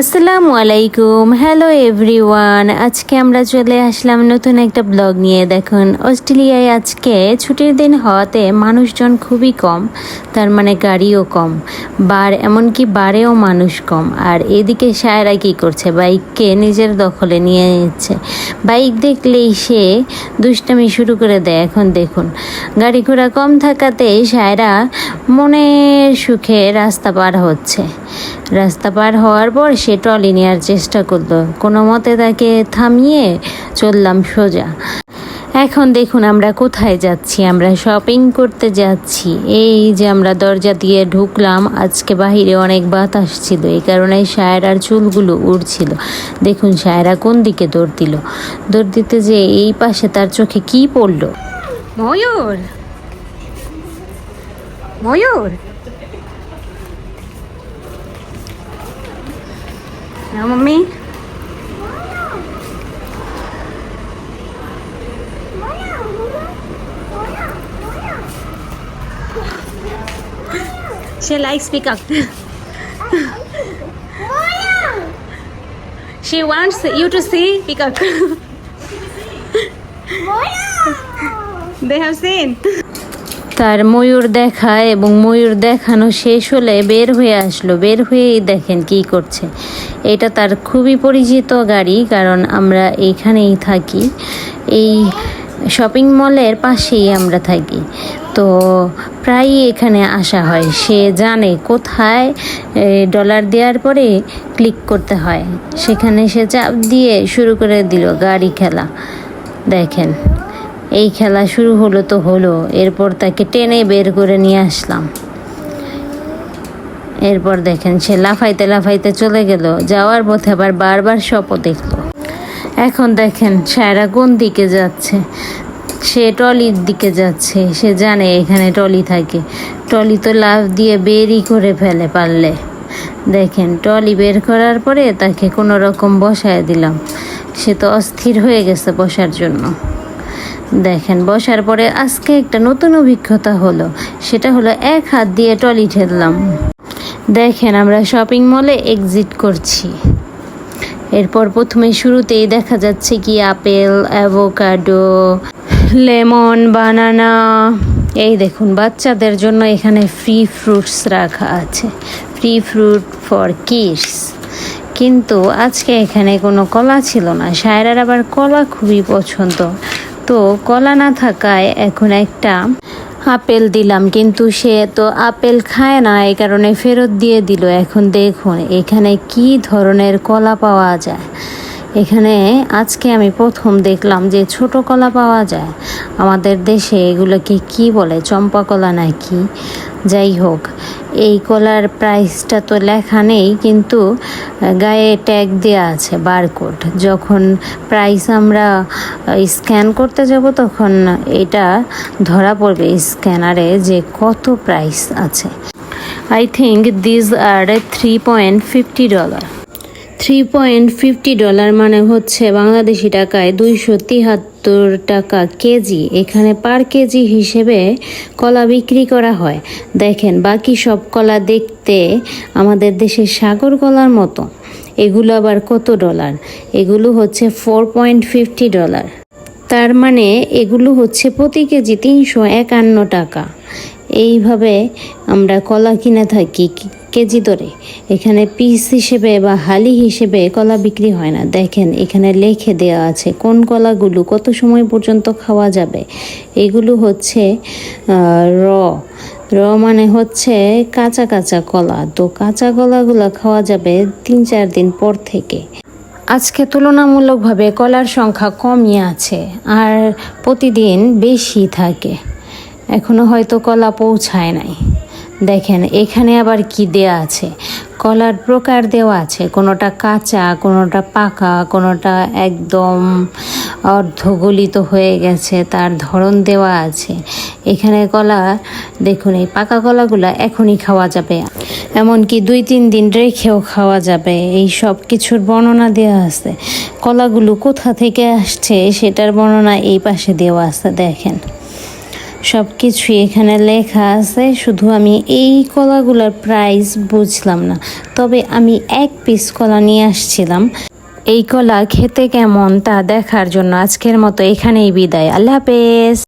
আসসালামু আলাইকুম। Hello everyone আজকে আমরা চলে আসলাম নতুন একটা ব্লগ নিয়ে। দেখুন, অস্ট্রেলিয়ায় আজকে ছুটির দিন হওয়াতে মানুষজন খুবই কম, তার মানে গাড়িও কম। বার, এমনকি বারেও মানুষ কম। আর এদিকে সায়রা কী করছে? বাইককে নিজের দখলে নিয়ে নিচ্ছে। বাইক দেখলেই সে দুষ্টামি শুরু করে দেয়। এখন দেখুন, গাড়ি ঘোড়া কম থাকাতে সায়রা মনের সুখে রাস্তা পার হচ্ছে। রাস্তা পার হওয়ার পর সে ট্রলি নেওয়ার চেষ্টা করল। কোনো মতে তাকে থামিয়ে চললাম সোজা। এখন দেখুন আমরা কোথায় যাচ্ছি, আমরা শপিং করতে যাচ্ছি। এই যে আমরা দরজা দিয়ে ঢুকলাম, আজকে বাহিরে অনেক বাতাস ছিল, এই কারণে সায়রার চুলগুলো উড়ছিল। দেখুন সায়রা কোন দিকে দৌড় দিল। দৌড় দিতে যে এই পাশে তার চোখে কি পড়ল? ময়ূর! ময়ূর! No, mommy. She likes peacock. she wants you to see peacock. they have seen. তার ময়ূর দেখা এবং ময়ূর দেখানো শেষ হলে বের হয়ে আসলো। বের হয়েই দেখেন কি করছে। এটা তার খুবই পরিচিত গাড়ি, কারণ আমরা এইখানেই থাকি। এই শপিং মলের পাশেই আমরা থাকি। তো প্রায়ই এখানে আসা হয়। সে জানে কোথায় ডলার দেওয়ার পরে ক্লিক করতে হয়। সেখানে সে চাপ দিয়ে শুরু করে দিল, গাড়ি খেলা। দেখেন। এই খেলা শুরু হলো তো হলো, এরপর তাকে টেনে বের করে নিয়ে আসলাম। এরপর দেখেন সে লাফাইতে লাফাইতে চলে গেল, যাওয়ার পথে আবার বারবার স্বপ্ন দেখল। এখন দেখেন সায়রা কোন দিকে যাচ্ছে? সে ট্রলির দিকে যাচ্ছে, সে জানে এখানে ট্রলি থাকে। ট্রলি তো লাফ দিয়ে বেরই করে ফেলে পারলে। দেখেন ট্রলি বের করার পরে তাকে কোনো রকম বসায় দিলাম। সে তো অস্থির হয়ে গেছে বসার জন্য। দেখেন, বসার পরে আজকে একটা নতুন অভিজ্ঞতা হলো। সেটা হলো এক হাত দিয়ে ট্রলি ঠেললাম। দেখেন, আমরা শপিং মলে এক্সিট করছি। এরপর প্রথমে শুরুতেই দেখা যাচ্ছে কি, আপেল, অ্যাভোকাডো, লেমন, বানানা। এই দেখুন, বাচ্চাদের জন্য এখানে ফ্রি ফ্রুটস রাখা আছে। Free fruit for kids. কিন্তু আজকে এখানে কোনো কলা ছিল না। সায়রার আবার কলা খুবই পছন্দ। তো কলা না থাকায় এখন একটা আপেল দিলাম, কিন্তু সে তো আপেল খায় না, এই কারণে ফেরত দিয়ে দিল। এখন দেখুন, এখানে কি ধরনের কলা পাওয়া যায়। এখানে আজকে আমি প্রথম দেখলাম যে ছোট কলা পাওয়া যায়। আমাদের দেশে এগুলোকে কি বলে, চম্পা কলা নাকি? যাই হোক এই কলার প্রাইসটা তো লেখা নেই, কিন্তু গায়ে ট্যাগ দেওয়া আছে বারকোড যখন প্রাইস আমরা স্ক্যান করতে যাব, তখন এটা ধরা পড়বে স্ক্যানারে যে কত প্রাইস আছে। I think these are three point fifty dollar three point fifty dollar মানে হচ্ছে বাংলাদেশি টাকায় দুইশো তিয়াত্তর টাকা কেজি। এখানে পার কেজি হিসেবে কলা বিক্রি করা হয়। দেখেন, বাকি সব কলা দেখতে আমাদের দেশের সাগর কলার মতো। এগুলো আবার কত ডলার এগুলো হচ্ছে ফোর পয়েন্ট ফিফটি ডলার তার মানে এগুলো হচ্ছে প্রতি কেজি তিনশো একান্ন টাকা। এইভাবে আমরা কলা কিনে থাকি কেজি দরে। এখানে পিস হিসেবে বা হালি হিসেবে কলা বিক্রি হয় না। দেখেন, এখানে লেখে দেওয়া আছে কোন কলাগুলো কত সময় পর্যন্ত খাওয়া যাবে। এগুলো হচ্ছে র। র মানে হচ্ছে কাঁচা কাঁচা কলা। তো কাঁচা কলাগুলো খাওয়া যাবে তিন চার দিন পর থেকে। আজকে তুলনামূলকভাবে কলার সংখ্যা কমই আছে আর প্রতিদিন বেশি থাকে। এখনও হয়তো কলা পৌঁছায় নাই। দেখেন, এখানে আবার কি দেয়া আছে? কলার প্রকার দেওয়া আছে। কোনোটা কাঁচা, কোনোটা পাকা, কোনোটা একদম অর্ধগলিত হয়ে গেছে, তার ধরন দেওয়া আছে। এখানে কলা, দেখুন, এই পাকা কলাগুলো এখনই খাওয়া যাবে। এমনকি দুই তিন দিন রেখেও খাওয়া যাবে। এই সব কিছুর বর্ণনা দেওয়া আছে। কলাগুলো কোথা থেকে আসছে, সেটার বর্ণনা এই পাশে দেওয়া আছে, দেখেন। সব কিছুই এখানে লেখা আছে, শুধু আমি এই কলাগুলোর প্রাইস বুঝলাম না। তবে আমি এক পিস কলা নিয়ে আসছিলাম। এই কলা খেতে কেমন তা দেখার জন্য আজকের মতো এখানেই বিদায়। আল্লাহ হাফেজ।